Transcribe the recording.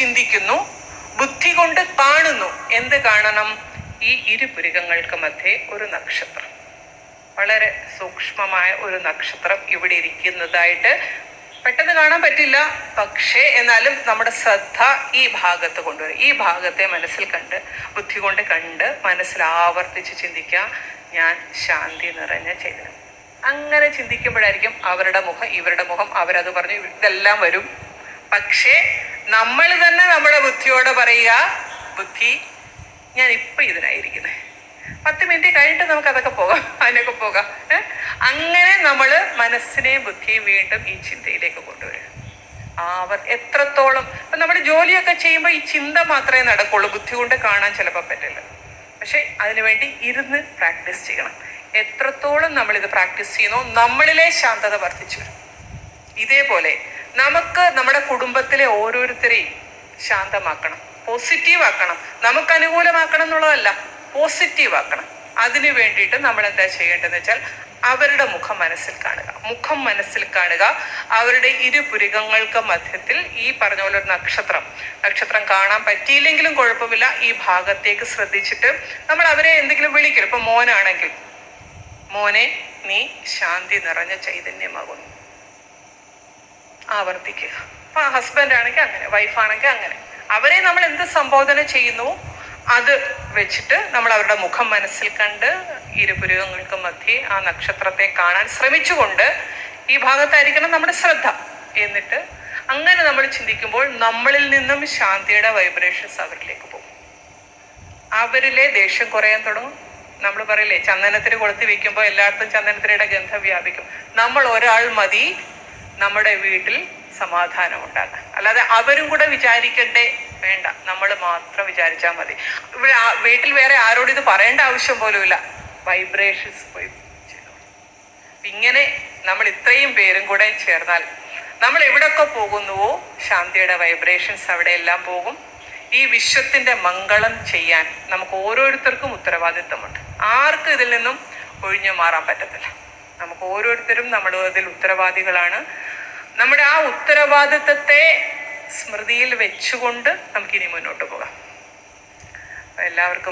ചിന്തിക്കുന്നു ബുദ്ധി കൊണ്ട് കാണുന്നു. എന്ത് കാണണം? ഈ ഇരുപുരികങ്ങൾക്ക് മധ്യേ ഒരു നക്ഷത്രം. വളരെ സൂക്ഷ്മമായ ഒരു നക്ഷത്രം ഇവിടെ ഇരിക്കുന്നതായിട്ട് പെട്ടെന്ന് കാണാൻ പറ്റില്ല. പക്ഷേ എന്നാലും നമ്മുടെ ശ്രദ്ധ ഈ ഭാഗത്ത് കൊണ്ടുവരും. ഈ ഭാഗത്തെ മനസ്സിൽ കണ്ട് ബുദ്ധി കൊണ്ട് കണ്ട് മനസ്സിൽ ആവർത്തിച്ച് ചിന്തിക്കുക ഞാൻ ശാന്തി നിറഞ്ഞ ചെയ്തു അങ്ങനെ ചിന്തിക്കുമ്പോഴായിരിക്കും അവരുടെ മുഖം ഇവരുടെ മുഖം അവരത് പറഞ്ഞു ഇതെല്ലാം വരും. പക്ഷേ നമ്മൾ തന്നെ നമ്മുടെ ബുദ്ധിയോട് പറയുക ബുദ്ധി ഞാൻ ഇപ്പൊ ഇതിനായിരിക്കുന്നത് പത്ത് മിനിറ്റ് കഴിഞ്ഞിട്ട് നമുക്ക് അതൊക്കെ പോകാം അതിനൊക്കെ പോകാം. അങ്ങനെ നമ്മൾ മനസ്സിനെയും ബുദ്ധിയും വീണ്ടും ഈ ചിന്തയിലേക്ക് കൊണ്ടുവരും ആവർ എത്രത്തോളം ഇപ്പൊ നമ്മുടെ ജോലിയൊക്കെ ചെയ്യുമ്പോൾ ഈ ചിന്ത മാത്രമേ നടക്കുള്ളൂ. ബുദ്ധി കൊണ്ട് കാണാൻ ചിലപ്പോൾ പറ്റില്ല. പക്ഷെ അതിനുവേണ്ടി ഇരുന്ന് പ്രാക്ടീസ് ചെയ്യണം. എത്രത്തോളം നമ്മൾ ഇത് പ്രാക്ടീസ് ചെയ്യുന്നോ നമ്മളിലെ ശാന്തത വർദ്ധിച്ചു വരും. ഇതേപോലെ നമുക്ക് നമ്മുടെ കുടുംബത്തിലെ ഓരോരുത്തരെയും ശാന്തമാക്കണം പോസിറ്റീവ് ആക്കണം. നമുക്ക് അനുകൂലമാക്കണം എന്നുള്ളതല്ല പോസിറ്റീവ് ആക്കണം. അതിനു വേണ്ടിയിട്ട് നമ്മൾ എന്താ ചെയ്യേണ്ടതെന്ന് വെച്ചാൽ അവരുടെ മുഖം മനസ്സിൽ കാണുക. മുഖം മനസ്സിൽ കാണുക. അവരുടെ ഇരു പുരുകങ്ങൾക്ക് മധ്യത്തിൽ ഈ പറഞ്ഞ പോലെ ഒരു നക്ഷത്രം. നക്ഷത്രം കാണാൻ പറ്റിയില്ലെങ്കിലും കുഴപ്പമില്ല. ഈ ഭാഗത്തേക്ക് ശ്രദ്ധിച്ചിട്ട് നമ്മൾ അവരെ എന്തെങ്കിലും വിളിക്കും. ഇപ്പൊ മോനാണെങ്കിൽ മോനെ നീ ശാന്തി നിറഞ്ഞ ചൈതന്യമാകുന്നു. ആവർത്തിക്കുക. അപ്പൊ ഹസ്ബൻഡ് ആണെങ്കിൽ അങ്ങനെ വൈഫാണെങ്കിൽ അങ്ങനെ. അവരെ നമ്മൾ എന്ത് സംബോധന ചെയ്യുന്നു അത് വെച്ചിട്ട് നമ്മൾ അവരുടെ മുഖം മനസ്സിൽ കണ്ട് ഇരുപുരുവങ്ങൾക്ക് മധ്യേ ആ നക്ഷത്രത്തെ കാണാൻ ശ്രമിച്ചുകൊണ്ട് ഈ ഭാഗത്തായിരിക്കണം നമ്മുടെ ശ്രദ്ധ. എന്നിട്ട് അങ്ങനെ നമ്മൾ ചിന്തിക്കുമ്പോൾ നമ്മളിൽ നിന്നും ശാന്തിയുടെ വൈബ്രേഷൻസ് അവരിലേക്ക് പോകും. അവരിലെ ദേഷ്യം കുറയാൻ തുടങ്ങും. നമ്മൾ പറയില്ലേ ചന്ദനത്തിന് കൊളുത്തി വെക്കുമ്പോൾ എല്ലായിടത്തും ചന്ദനത്തിനയുടെ ഗന്ധം വ്യാപിക്കും. നമ്മൾ ഒരാൾ മതി നമ്മുടെ വീട്ടിൽ സമാധാനം ഉണ്ടാകാൻ അല്ലാതെ അവരും കൂടെ വിചാരിക്കണ്ടേ വേണ്ട. നമ്മൾ മാത്രം വിചാരിച്ചാൽ മതി. ഇവിടെ വീട്ടിൽ വേറെ ആരോടും ഇത് പറയേണ്ട ആവശ്യം പോലുമില്ല വൈബ്രേഷൻസ് പോയി. ഇങ്ങനെ നമ്മൾ ഇത്രയും പേരും കൂടെ ചേർന്നാൽ നമ്മൾ എവിടെയൊക്കെ പോകുന്നുവോ ശാന്തിയുടെ വൈബ്രേഷൻസ് അവിടെ എല്ലാം പോകും. ഈ വിശ്വത്തിന്റെ മംഗളം ചെയ്യാൻ നമുക്ക് ഓരോരുത്തർക്കും ഉത്തരവാദിത്തമുണ്ട്. ആർക്കും ഇതിൽ നിന്നും ഒഴിഞ്ഞു മാറാൻ പറ്റത്തില്ല. നമുക്ക് ഓരോരുത്തരും നമ്മുടെ അതിൽ ഉത്തരവാദികളാണ്. നമ്മുടെ ആ ഉത്തരവാദിത്തത്തെ സ്മൃതിയിൽ വെച്ചുകൊണ്ട് നമുക്കിനി മുന്നോട്ട് പോകാം. എല്ലാവർക്കും